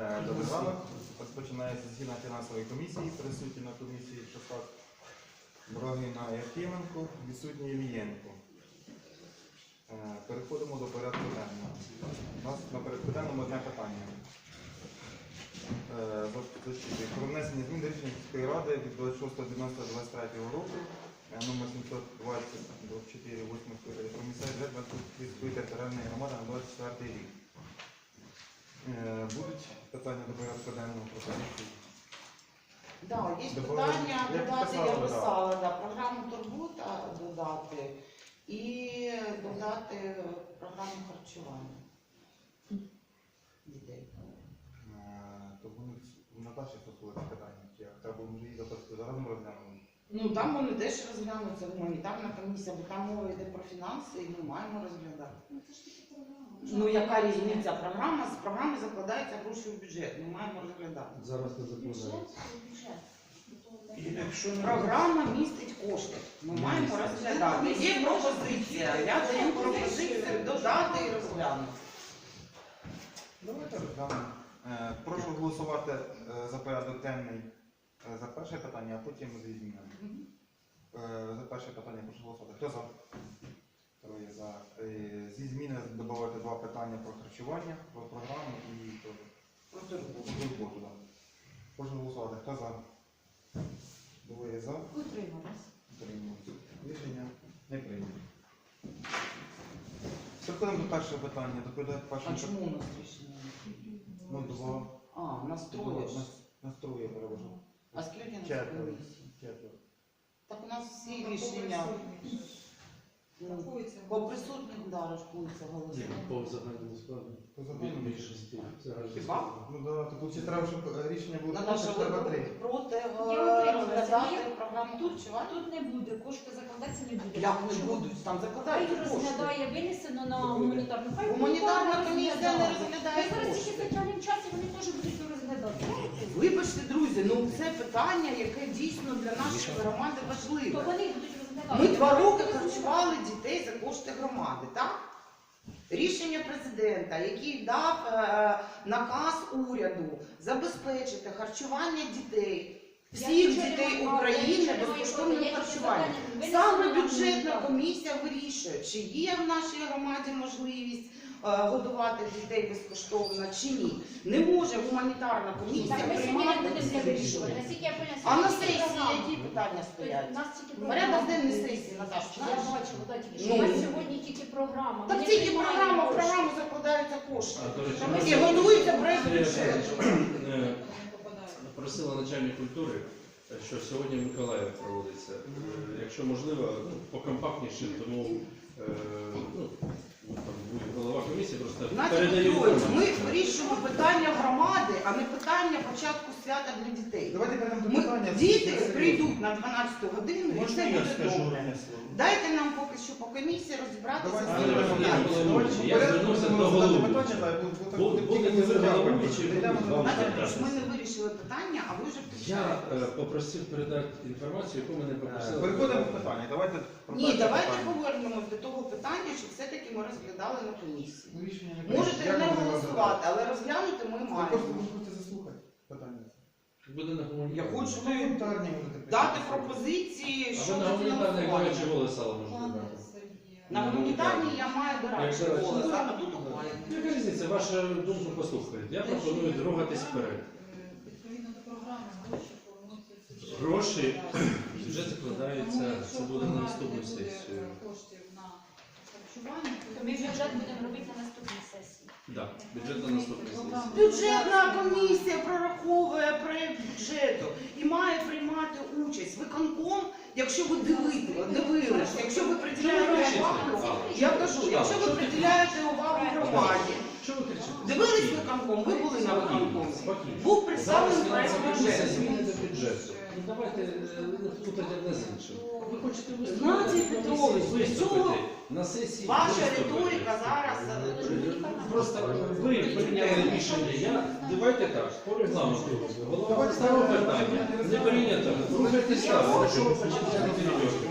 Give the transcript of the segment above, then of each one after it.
Е, Добрий ранок. Розпочинається засідання фінансової комісії. Присутні на комісії Шостак Брагина Єфіменко, відсутній Ілієнко. Е, Переходимо до порядку денного. У нас на порядку денному одне питання. Е. Про внесення змін до рішення міської ради від 26.12.23 року номер 720 24 8 скликання про місцевий бюджет Батьківської територіальної громади на 24 рік. Питання до порядку денного пропозиції? Да, є Добавили. питання Я додати, підписала, я да. писала, да, програму турбота додати і додати програму харчування дітей. То будуть Наташі стосувалися питання, чи як треба може її записати зараз ми розглянемо. Ну там вони теж розглянуться гуманітарна комісія, бо там мова йде про фінанси і ми маємо розглядати. Ну яка різниця? Програма з програми закладається гроші в бюджет. Ми маємо розглядати. Зараз не закладається. Програма містить кошти. Ми маємо розглядати. Є пропозиція. Я даю пропозицію додати і розглянути. Давайте розглянемо. Е, Прошу голосувати е, за порядок денний е, за перше питання, а потім зі змінами. Е, За перше питання прошу голосувати. Хто за? Троє за. Е, Зі зміни додати два питання про харчування, про програму і про роботу. Прошу голосувати. Хто за? Двоє за. Утрималась. Утримуються. Рішення не прийнято. Переходимо до першого питання. Доповідає А чому у нас рішення? Ну, два. А, настроїш. Настроє перевожу. А скільки на Четверо. комісії? Четверо. Так у нас всі рішення по присутніх да, рахуються Ні, голоси. по загальному складу. По Від закону більшості. загального Хіба? складу. Ну да, то виходить, треба, щоб рішення було Наташа, проти, ви треба три. проти е, утрималася. розглядати Ні. програму Тут, харчування? тут не буде, кошти закладатися не буде. Як не Чому? будуть? Там Хай закладають кошти. розглядає, винесено на гуманітарну. Хай Гуманітарна комісія не розглядає. розглядає зараз тільки кошти. питанням часу вони теж будуть розглядати. Вибачте, друзі, ну це питання, яке дійсно для нашої громади То важливе. вони будуть. Ми два роки харчували дітей за кошти громади, так? Рішення президента, який дав е, наказ уряду забезпечити харчування дітей, всіх Я дітей України безкоштовним харчуванням. Саме бюджетна комісія вирішує, чи є в нашій громаді можливість годувати дітей безкоштовно чи ні. Не може гуманітарна комісія Так, ми сьогодні не приймати будемо ці це вирішувати. рішення. Наскільки я поняла, А на сесії які питання стоять? У нас тільки Порядок денний сесії, Наташа, Я знаєш? бачила, да, тільки що. Ну. У нас сьогодні тільки програма. Так Ми не тільки приймаємо програма, в гроші. програму закладаються кошти. А, до речі, Ми І готується проект бюджету. е, Просила начальник культури, е, що сьогодні в Миколаїв проводиться. Е, Якщо можливо, ну, покомпактніше, тому е, ну, голова комісії, просто Знаєте, передаю Петрович, ми інформацію. вирішуємо питання громади, а не питання початку свята для дітей. Давайте перейдемо до Ми, питання. діти прийдуть на 12 годину і Можна все я буде скажу добре. одне слово? Дайте нам поки що по комісії розібратися з Але цим ви питанням. Давайте головуючі. Я звернувся до головуючого. Бу- будете ви Прийдемо будуть вам Знаєте. Ми не вирішили питання, а ви вже Я включаєте. е, попросив передати інформацію, яку мене попросили. Переходимо до питання. Давайте про Ні, перше давайте питання. повернемось до того питання, що все-таки ми розглядали на комісії. Ну, рішення не Можете не голосувати, але розглянути ми Ви просто маємо. ви хочете заслухати питання. Буде на Я гуманітарній. хочу Гуманітарні будете дати прийняти. пропозиції А ви на гуманітарній фінансування. гаряче голос сало можете дати. На гуманітарній я маю дорадчий зараз, голос, ну, а тут ухвалюю. Яка різниця? Вашу думку послухають. Я пропоную рухатись вперед. Відповідно до програми гроші формуються. Гроші, бюджет закладається, це буде на наступну сесію. Коштів харчування. То ми бюджет будемо робити на наступній сесії. Так, бюджет на наступну сесію. Бюджетна комісія прораховує проект бюджету і має приймати участь. Виконком, якщо ви дивите, дивилися, якщо ви приділяєте увагу, я кажу, якщо ви приділяєте увагу громаді, Що ви кричите? дивились виконком, ви були на виконкомі. Був представлений комісія бюджету. Ну давайте е, не плутати одне з іншим. Ви хочете виступити? Виступити, цього на сесії Ваша виступити. риторика зараз. Просто ви прийняли рішення. Я давайте так, по регламенту. Голова поставив питання. Не прийнято. Слухайте ви перебіжку.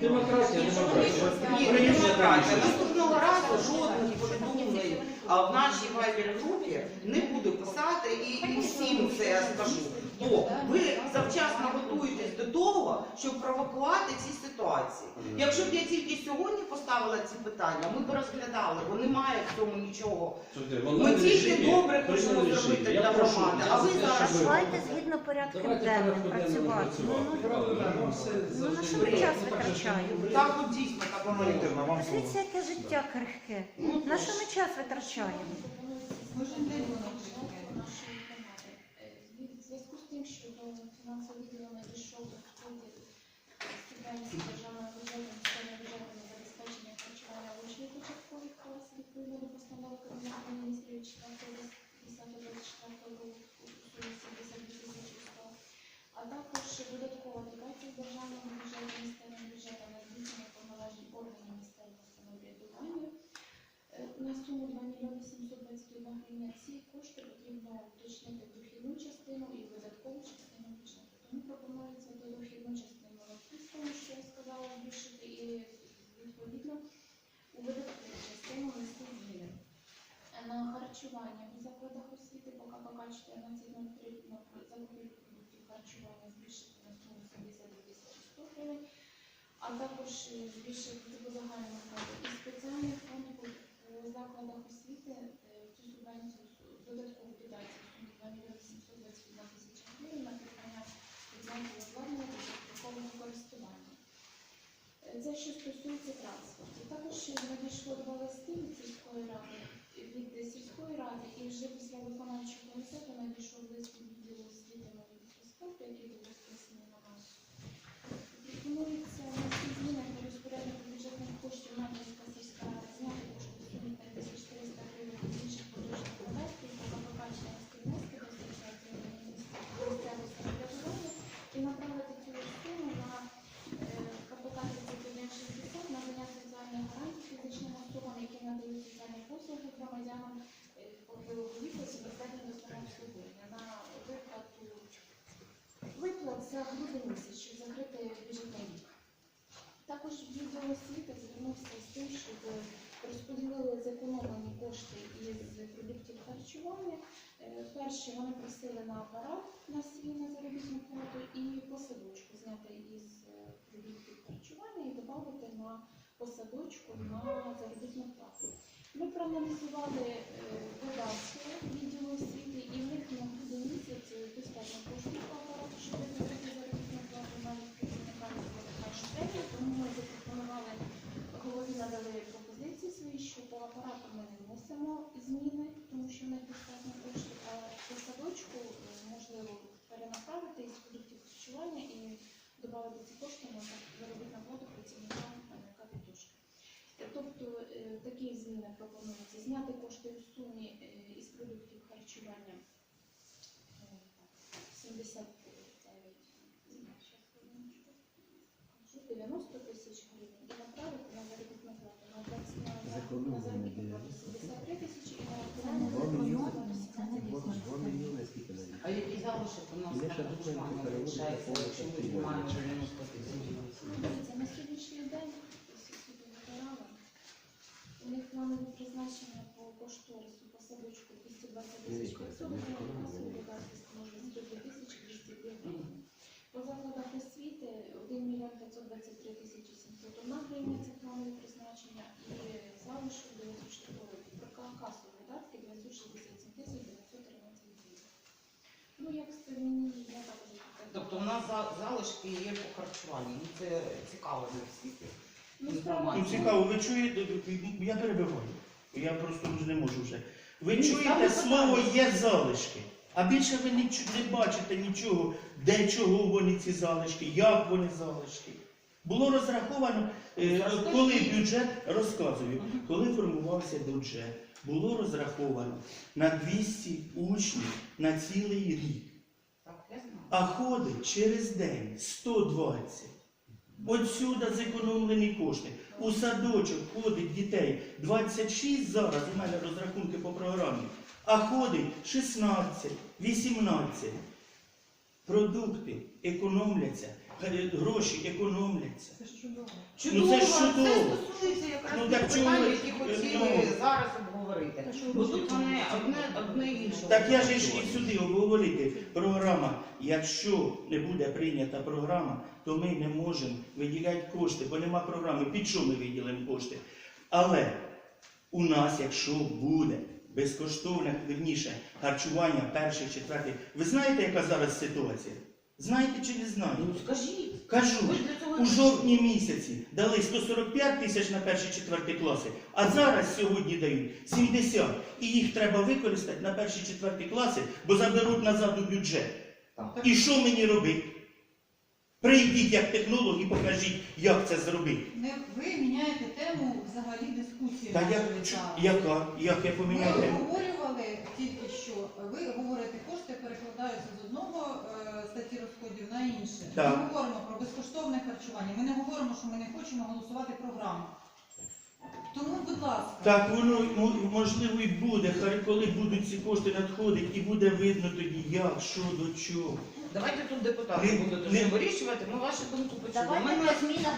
Демократія, демократія. Ні, не. Наступного разу жодної повідомлень а, в нашій вайбер групі не буду писати і всім це скажу, то ви завчасно готуєтесь до того, щоб провокувати ці ситуації. Якщо б я тільки сьогодні поставила ці питання, ми б розглядали, бо немає в цьому нічого. Ми тільки добре хочемо зробити для громади, а ви зараз Давайте згідно порядку денним працювати. Ну, ну, Ну, на що так, час витрачаємо? Так от дійсно так воно. Вам. Дивіться, яке життя крихке. Ну, На що ми час витрачаємо? Кожен день воно нашої громади. Е, В зв'язку з тим, що до на забезпечення харчування учнів початкових класів відповідно до постанови Кабінету міністрів 4 1024 року у сумі 72 тисячі 100, а також додаткова дотація з державного бюджету місцевим бюджетом на здійснення Е, на суму 2 мільйони 721 гривня. Ці кошти потрібно уточнити в дохідну частину і видаткову частину бюджету. Тому пропонується до дохідну частину розписано, що я сказала, збільшити і відповідно у видаткову частину нести зміни. Е, На харчування у закладах освіти по КПК 1403 на закупівлю харчування збільшити на суму 72 тисячі 100 гривень, а також е, збільшити по загальному фонду і спеціальний фонд у закладах освіти е, цю субвенцію додаткову сумі 2 мільйони 721 тисяча гривень на придбання спеціального обладнання для безпекового користування. Е, Це що стосується транспорту. Також надійшло два листи від сільської ради від сільської ради і вже після виконавчого комітету надійшов лист від відділу освіти та спорту, який був розписаний на нас. Пропонується внести зміни до розпорядку бюджетних коштів Мар'їнська сільська рада зняти кошти в сумі 5400 гривень з інших поточних видатків та запровадження внески до асоціації місцевого самоврядування і направити цю суму на е, КПК 3160 надання соціальних гарантій фізичним особам, які надають соціальні послуги громадянам е, похилого віку з безпечним до самообслуговування на виплату виплат за грудень місяць, щоб закрити бюджетний рік. Також відділ освіти звернувся з тим, щоб розподілили зекономлені кошти із продуктів харчування. Е, Перші вони просили на апарат на свій на заробітну плату і по садочку зняти із е, продуктів харчування і додати на посадочку на заробітну плату. Ми проаналізували е, видатки відділу освіти і в них на місяць достатньо коштів по апарату, щоб закрити заробітну плату навіть працівникам першої премії. Тому ми запропонували голові надали пропозиції свої, що по апарату ми не вносимо зміни, тому що в них достатньо коштів, а по садочку е, можливо перенаправити із продуктів харчування і додати ці кошти на заробітну плату працівникам е, капітушки. Тобто е, такі зміни пропонуються. Зняти кошти в сумі е, із продуктів харчування. Е, так, 79 щас, хвилиночку, 90 тисяч гривень. І направити на заробітну плату. На 20 на на заробітну плату 73 тисячі і на рахування заробітну плату 17 тисяч. А який залишок у нас на харчування залишається, якщо ми знімаємо 90 тисяч? Дивіться, на сьогоднішній день вибирали. У них планове призначення по кошторису по садочку 220 тисяч 500 гривень, а собі додати може 102 тисячі 202 гривень. По закладах освіти 1 мільйон 523 тисячі 701 гривня це планове призначення і залишок 904 касові видатки 967 тисяч 913 гривень. Ну, як мені я також Тобто у нас за- залишки є по харчуванню. Ну, Це цікаво для всіх. Ну, справа Ну, цікаво, ви чуєте, я перебиваю, я просто вже не можу вже. Ви Ні, чуєте слово питання. є залишки, а більше ви не, чу- не бачите нічого, де чого вони ці залишки, як вони залишки. Було розраховано, е, Розкажіть. коли бюджет, розказую, коли формувався бюджет, було розраховано на 200 учнів на цілий рік. А ходить через день 120. Отсюда зекономлені кошти. У садочок ходить дітей 26 зараз, у мене розрахунки по програмі, а ходить 16, 18. продукти економляться, гроші економляться. Це ж чудово. Чудово, це це, ж чудово. стосується якраз Ну, так ви- які хотіли ну. зараз обговорити. Бо тут вони одне, одне інше. Так я ж і сюди обговорити. Програма, якщо не буде прийнята програма, то ми не можемо виділяти кошти, бо нема програми. Під що ми виділимо кошти? Але у нас, якщо буде безкоштовне, верніше, харчування перших, четвертих, ви знаєте, яка зараз ситуація? Знаєте чи не знаєте? Ну скажіть. Кажу, Ви ж для цього у жовтні місяці дали 145 тисяч на перші четверті класи, а зараз сьогодні дають 70. І їх треба використати на перші четверті класи, бо заберуть назад у бюджет. Так. І що мені робити? Прийдіть як технолог і покажіть, як це зробити. Не ви міняєте тему взагалі дискусії Та я, нашої чу- зараз. яка? Як я Ми поміняю тему? обговорювали тільки що. Ви говорите, кошти перекладаються з одного е, статті розходів на інше. Так. Ми говоримо про безкоштовне харчування. Ми не говоримо, що ми не хочемо голосувати програму. Тому, будь ласка, Так воно можливо і буде, хай коли будуть ці кошти надходити, і буде видно тоді, як, що до чого. Давайте тут депутати Не- будуть не- вирішувати, ми вашу думку почули.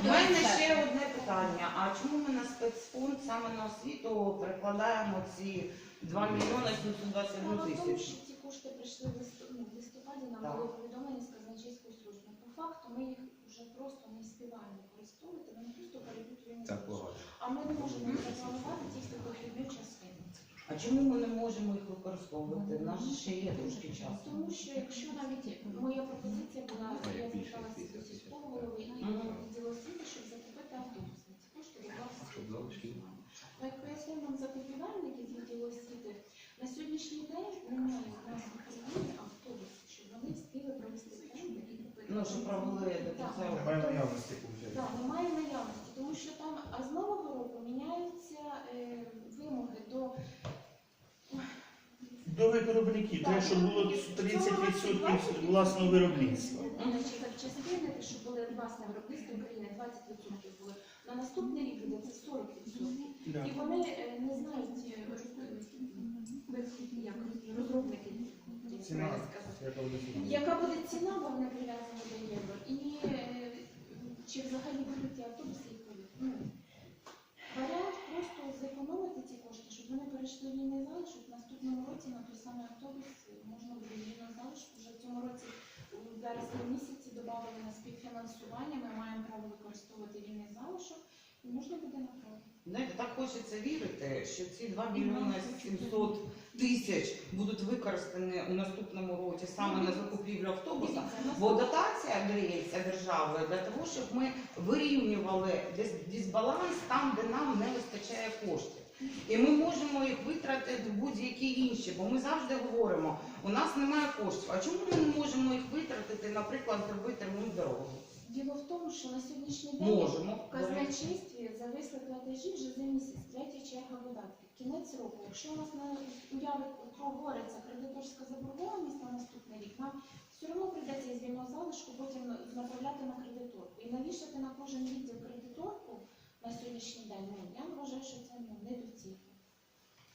У мене ще одне питання. А чому ми на спецфонд саме на освіту перекладаємо ці 2 мільйони 721 Справа в тому, тисячу? що ці кошти прийшли в ну, в листопаді, нам Так. було повідомлення з казначейської служби. По факту ми їх вже просто не співаємо використовувати, вони просто перейдуть в. А ми не можемо їх запланувати тільки похідну частину. А чому ми не можемо їх використовувати? У нас же ще є трошки часу. Тому що якщо навіть моя пропозиція була, я зверталася до сільського голови і Мгм. відділу освіти, щоб закупити автобуси. Ці кошти відбувалися. Закупівельник із відділу освіти, на сьогоднішній день немає у нас в Україні автобусів, щоб вони встигли провести тендер і купити. Ну, що провели до Так. кінця року. Немає наявності, виходить. Так, немає наявності, тому що там а з нового року міняються е, вимоги до До виробників, треба, щоб було 30% власного виробництва. Значить, запчастини, що були власне виробництво України, 20% були. На наступний рік буде це 40%. І вони е, не знають, е, як розробники. Яка буде ціна? Бо вони прив'язані до євро, і е, чи взагалі будуть ті автобуси їх будуть. Ну, варіант просто зекономити ці кошти, щоб вони перейшли в вільний залишок. В наступному році на той самий автобус можна буде вільний залишок. Вже в цьому році вересні місяці додали на співфінансування. Ми маємо право використовувати вільний залишок і можна буде направити. Знаєте, так хочеться вірити, що ці 2 мільйони 700 тисяч будуть використані у наступному році саме на закупівлю автобуса. Бо дотація дається державою для того, щоб ми вирівнювали дис- дисбаланс там, де нам не вистачає коштів. І ми можемо їх витратити в будь-які інші, бо ми завжди говоримо, у нас немає коштів. А чому ми не можемо їх витратити, наприклад, зробити ремонт дороги? Діло в тому, що на сьогоднішній день Можемо. в казначействі зависли платежі вже за місяць, третя черга видатків. Кінець року. Якщо у нас на уяви проговориться кредиторська заборгованість на наступний рік, нам все одно прийдеться вільного залишку потім направляти на кредиторку. І навішати на кожен на сьогоднішній день, ну я вважаю, що це ну, недоцільно.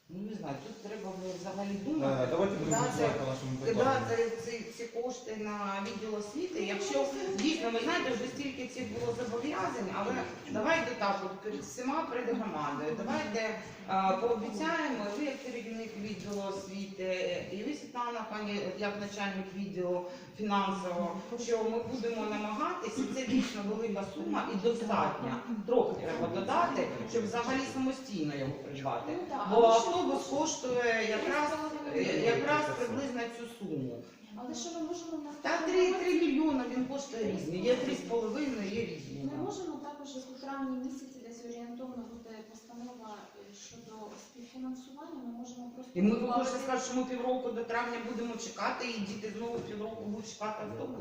Ну не знаю, тут треба взагалі Е, думати. Давайте будемо працювати. Кидати ці, ці кошти на відділ освіти. Якщо дійсно, ви знаєте, вже стільки цих було зобов'язань, але давайте так, от перед всіма перед громадою, давайте е, пообіцяємо, ви як керівник відділу освіти, і ви Світлана, пані як начальник відділу фінансового, що ми будемо намагатися, це дійсно велика сума і достатня. Трохи треба додати, щоб взагалі самостійно його придбати. Ну, Бо автобус коштує якраз е, якраз приблизно цю суму. Але що ми можемо на Та 3, 3 мільйони він коштує різні. Є 3,5, є різні. Ми можемо також у травні місяці десь орієнтовно щодо співфінансування. Ми можемо просто І ми ви хочете сказати, що ми півроку до травня будемо чекати, і діти знову півроку будуть чекати автобус.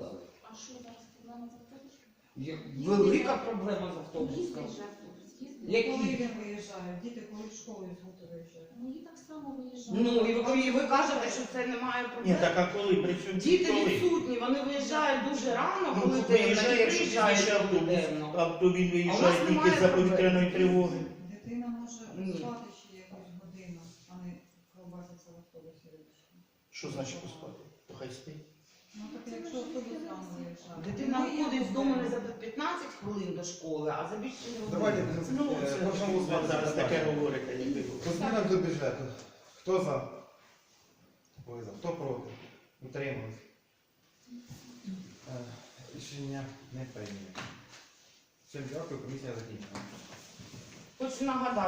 А що зараз проблема з автобусом? Є велика проблема з автобусом. Їздить же автобус, їздить. Які? Коли він виїжджає? Діти коли в школу з гурту виїжджають? Мої так само виїжджають. Ну і ви, і ви кажете, що це немає Ні, проблем. так а коли при цьому Діти коли? відсутні, вони виїжджають дуже рано, Ну, коли темно, виїжджає, і пізніше коли автобус, темно. автомобіль А у виїжджає нас тільки за проблем. повітряної тривоги. Дитина може Ні. спати ще якусь годину, а не колбаситься в автобусі. Що значить поспати? То хай спить. Ну так якщо сам виїжджає. Дитина Ми її виходить з дому не за 15 хвилин до школи, а за більше не Давайте Ну, е, це Ви голосувати зараз таке говорите, ніби. По змінам до бюджету. Хто за? Ой, за. Хто проти? Утримались. Е, Рішення не прийнято. Всім дякую, комісія закінчена. Хочу нагадати.